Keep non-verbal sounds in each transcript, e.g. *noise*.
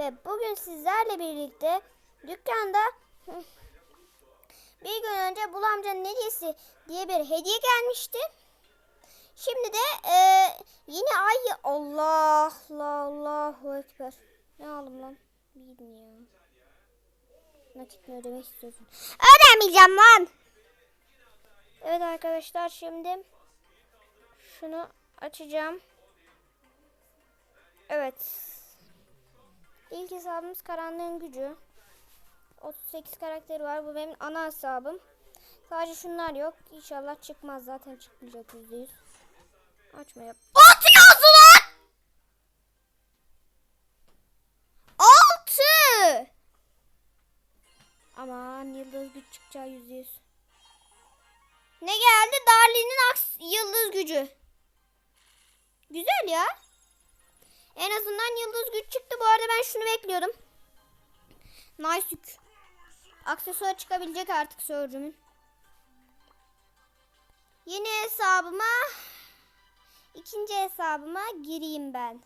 ve bugün sizlerle birlikte dükkanda bir gün önce Bul amcanın hediyesi diye bir hediye gelmişti. Şimdi de e, yine ay Allah Allah Allahu Ekber. Ne aldım lan? Bilmiyorum. Nakit mi ödemek istiyorsun? Ödemeyeceğim lan. Evet arkadaşlar şimdi şunu açacağım. Evet. İlk hesabımız Karanlığın Gücü. 38 karakteri var. Bu benim ana hesabım. Sadece şunlar yok. İnşallah çıkmaz. Zaten çıkmayacak %100. Açmayalım. Atıyorsun lan! Altı! Aman yıldız güç çıkacağı %100. Ne geldi? Darlin'in aks yıldız gücü. Güzel ya. En azından yıldız güç çıktı. Bu arada ben şunu bekliyordum. Nice yük. Aksesuar çıkabilecek artık sörcümün. Yeni hesabıma ikinci hesabıma gireyim ben.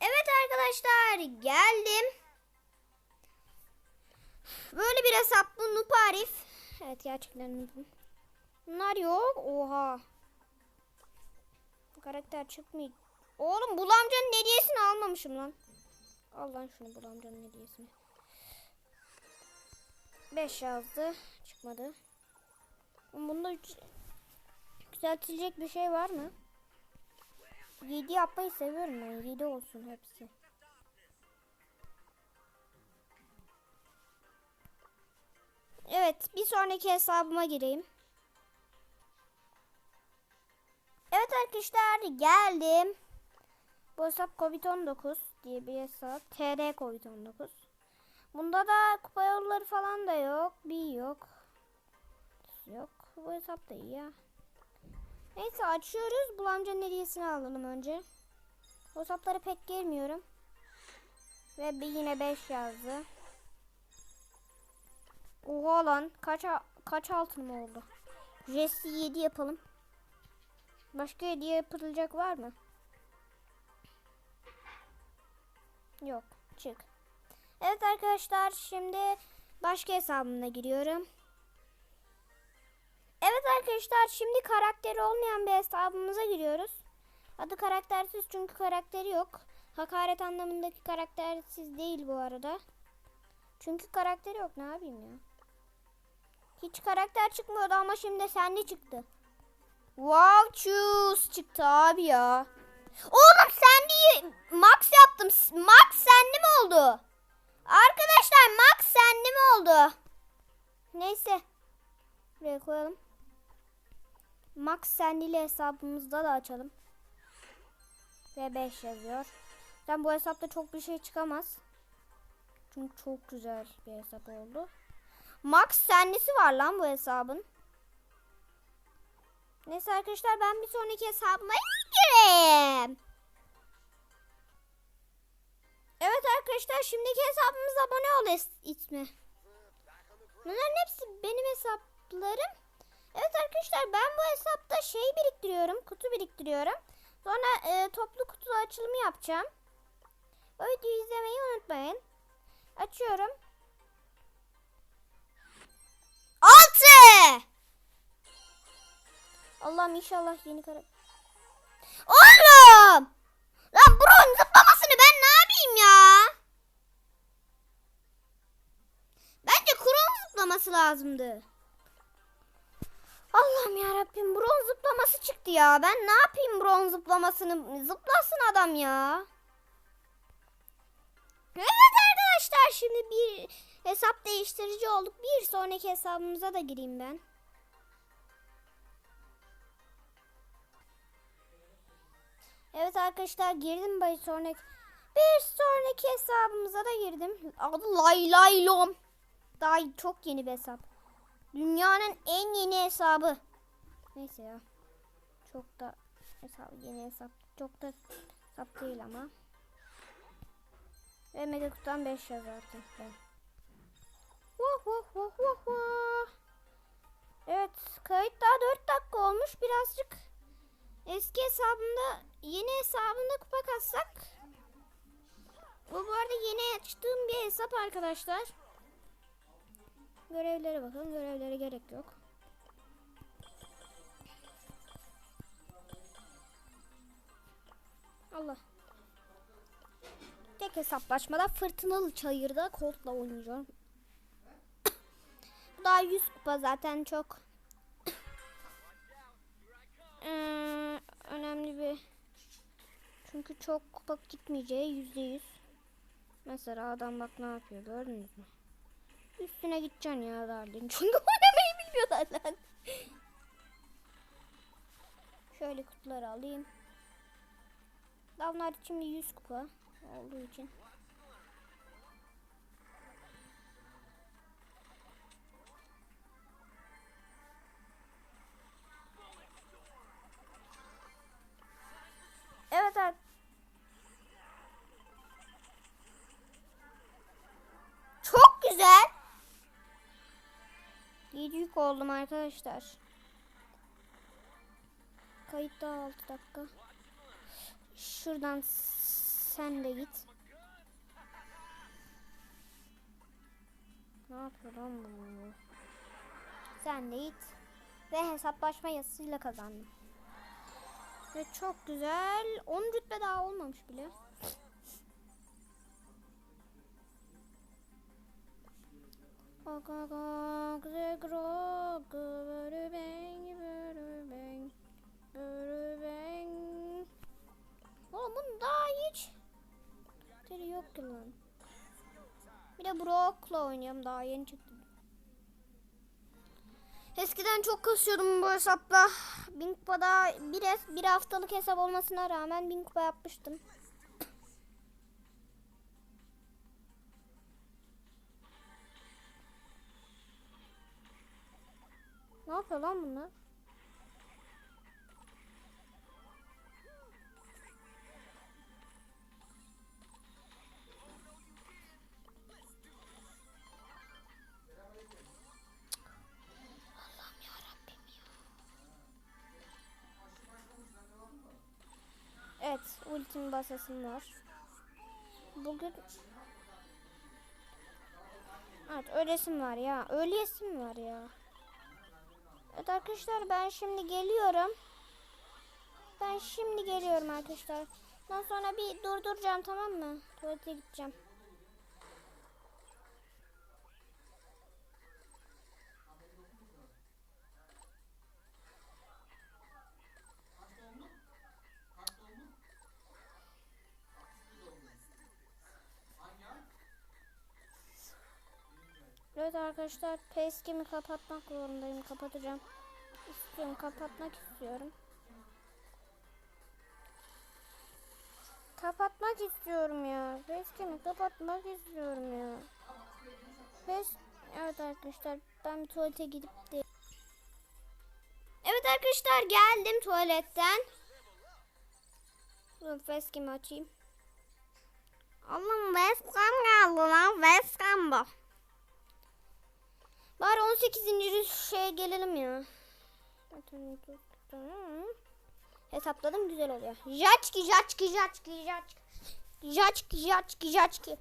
Evet arkadaşlar geldim. Böyle bir hesap bu Nup Arif. Evet gerçekten. Bunlar yok. Oha. Karakter çıkmıyor. Oğlum Bul amcanın hediyesini almamışım lan. Al lan şunu Bul amcanın hediyesini. 5 yazdı. Çıkmadı. Bunda. Yükseltilecek bir şey var mı? 7 yapmayı seviyorum ben. 7 olsun hepsi. Evet, bir sonraki hesabıma gireyim. Arkadaşlar geldim. Bu hesap Covid-19 diye bir hesap. TR Covid-19. Bunda da kupa yolları falan da yok. Bir yok. Yok. Bu hesap da iyi ya. Neyse açıyoruz. Bu amcanın hediyesini alalım önce. Bu hesaplara pek girmiyorum. Ve bir yine 5 yazdı. Oha lan. Kaç, kaç altın oldu? Jesse 7 yapalım. Başka hediye yapılacak var mı? Yok. Çık. Evet arkadaşlar şimdi başka hesabımla giriyorum. Evet arkadaşlar şimdi karakteri olmayan bir hesabımıza giriyoruz. Adı karaktersiz çünkü karakteri yok. Hakaret anlamındaki karaktersiz değil bu arada. Çünkü karakteri yok ne yapayım ya. Hiç karakter çıkmıyordu ama şimdi sende çıktı. Wow choose çıktı abi ya. Oğlum sen değil. Max yaptım. Max sende mi oldu? Arkadaşlar Max sende mi oldu? Neyse. Buraya koyalım. Max sendili hesabımızda da açalım. Ve 5 yazıyor. Ben bu hesapta çok bir şey çıkamaz. Çünkü çok güzel bir hesap oldu. Max sendisi var lan bu hesabın. Neyse arkadaşlar ben bir sonraki hesabıma gireyim. Evet arkadaşlar şimdiki hesabımız abone ol is- ismi. Bunların hepsi benim hesaplarım. Evet arkadaşlar ben bu hesapta şey biriktiriyorum. Kutu biriktiriyorum. Sonra e, toplu kutu açılımı yapacağım. O videoyu izlemeyi unutmayın. Açıyorum. Allah'ım inşallah yeni kara... Oğlum! Lan bronz zıplamasını ben ne yapayım ya? Bence kron zıplaması lazımdı. Allah'ım ya Rabbim bronz zıplaması çıktı ya. Ben ne yapayım bronz zıplamasını? Zıplasın adam ya. Evet arkadaşlar şimdi bir hesap değiştirici olduk. Bir sonraki hesabımıza da gireyim ben. Evet arkadaşlar girdim bir sonraki bir sonraki hesabımıza da girdim. Adı Lay Lay Lom. Daha çok yeni bir hesap. Dünyanın en yeni hesabı. Neyse ya. Çok da hesap yeni hesap. Çok da hesap değil ama. Ve Mega Kutu'dan 5 yazarsın. Ben. Vah vah vah vah vah. Evet kayıt daha 4 dakika olmuş. Birazcık eski hesabımda yeni hesabında kupa kassak. Bu bu arada yeni açtığım bir hesap arkadaşlar. Görevlere bakalım. Görevlere gerek yok. Allah. Tek hesaplaşmada fırtınalı çayırda Colt'la oynayacağım. *coughs* Bu daha 100 kupa zaten çok çok kupa gitmeyeceği yüzde yüz. Mesela adam bak ne yapıyor gördünüz mü? Üstüne gideceksin ya Darlin. *laughs* Çünkü oynamayı bilmiyor zaten. Şöyle kutuları alayım. Damlar şimdi 100 kupa olduğu için. 7 yük oldum arkadaşlar. Kayıtta 6 dakika. Şuradan sen de git. Ne yapıyor lan bu? Sen de git. Ve hesaplaşma yazısıyla kazandım. Ve çok güzel. 10 rütbe daha olmamış bile. Ak ak Ki lan. Bir de Brock'la oynuyorum daha yeni çıktı. Eskiden çok kasıyordum bu hesapla. Bin kupada bir, bir haftalık hesap olmasına rağmen bin kupa yapmıştım. Ne yapıyor lan bunlar? Ultim basasım var. Bugün Evet, öylesim var ya. Öylesim var ya. Evet arkadaşlar ben şimdi geliyorum. Ben şimdi geliyorum arkadaşlar. Ondan sonra bir durduracağım tamam mı? Tuvalete gideceğim. Evet arkadaşlar peskimi kapatmak zorundayım. Kapatacağım. İstiyorum kapatmak istiyorum. Kapatmak istiyorum ya. Peskimi kapatmak istiyorum ya. Pes Evet arkadaşlar ben tuvalete gidip de Evet arkadaşlar geldim tuvaletten. Dur peskimi açayım. Allah'ım 18. şeye gelelim ya. Hesapladım güzel oluyor. Jaçki jaçki jaçki jaçki. Jaçki jaçki jaçki.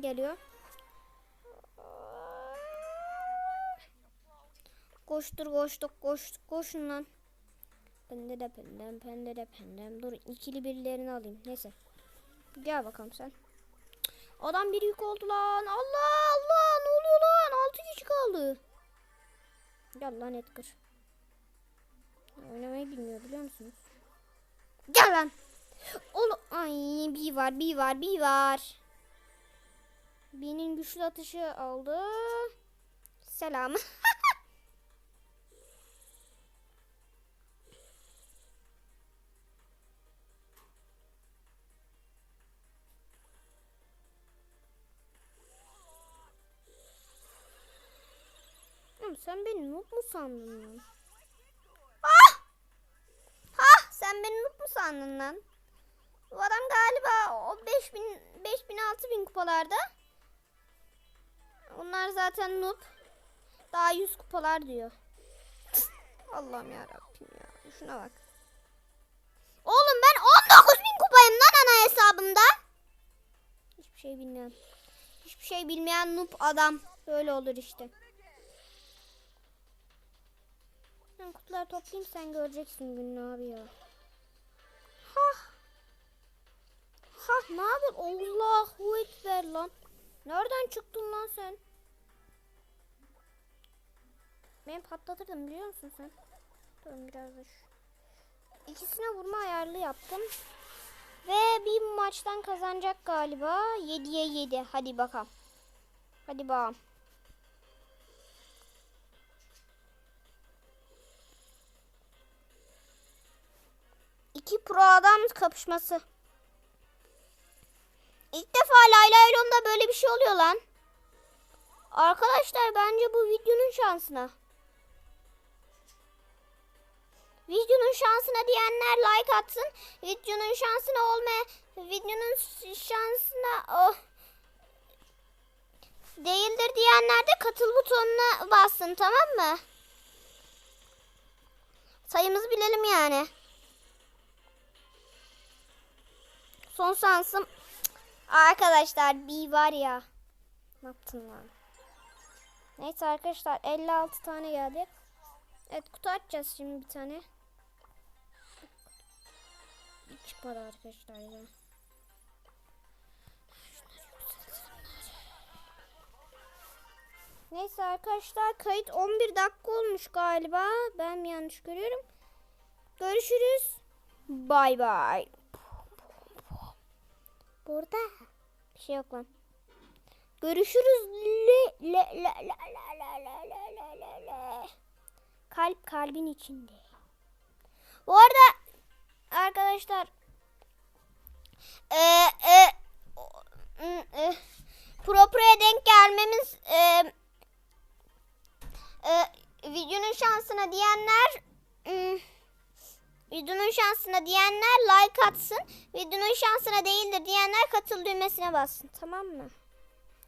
Geliyor. Koştur koştuk koştuk koşun lan. Pende de pendem pende de pendem. Dur ikili birilerini alayım. Neyse. Gel bakalım sen. Adam bir yük oldu lan. Allah Allah ne oluyor lan? 6 kişi kaldı. Gel lan Edgar. Oynamayı bilmiyor biliyor musunuz? Gel lan. Oğlum ay bir var bir var bir var. Birinin güçlü atışı aldı. Selam. *laughs* Sen beni noob mu sandın lan? Ah! Ah! Sen beni noob mu sandın lan? Bu adam galiba o 5000 5000 6000 kupalarda. Onlar zaten noob. Daha 100 kupalar diyor. *laughs* Allah'ım ya Rabbim ya. Şuna bak. Oğlum ben 19 bin kupayım lan ana hesabımda. Hiçbir şey bilmiyorum. Hiçbir şey bilmeyen noob adam. Böyle olur işte. Ben kutuları toplayayım sen göreceksin gününü abi ya. Ha. Ha ne haber? Allahu Ekber lan. Nereden çıktın lan sen? Beni patlatırdın biliyor musun sen? Durun biraz da şu. İkisine vurma ayarlı yaptım. Ve bir maçtan kazanacak galiba. 7'ye 7. Hadi bakalım. Hadi bakalım. İki pro adam kapışması. İlk defa Layla Elon'da böyle bir şey oluyor lan. Arkadaşlar bence bu videonun şansına. Videonun şansına diyenler like atsın. Videonun şansına olmaya videonun şansına oh, değildir diyenler de katıl butonuna bassın tamam mı? Sayımızı bilelim yani. Son şansım arkadaşlar bir var ya. Ne yaptın lan? Neyse arkadaşlar 56 tane geldi. Evet kutu açacağız şimdi bir tane. Hiç para arkadaşlar ya. Neyse arkadaşlar kayıt 11 dakika olmuş galiba. Ben mi yanlış görüyorum? Görüşürüz. Bay bay. Burada bir şey yok lan. Görüşürüz. Le, le, le, le, le, le, le, le, le, le. Kalp kalbin içinde. Bu arada arkadaşlar e, e, m, e, Pro videonun şansına diyenler like atsın. Videonun şansına değildir diyenler katıl düğmesine bassın. Tamam mı?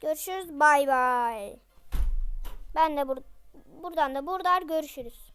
Görüşürüz. Bay bay. Ben de bur buradan da buradan görüşürüz.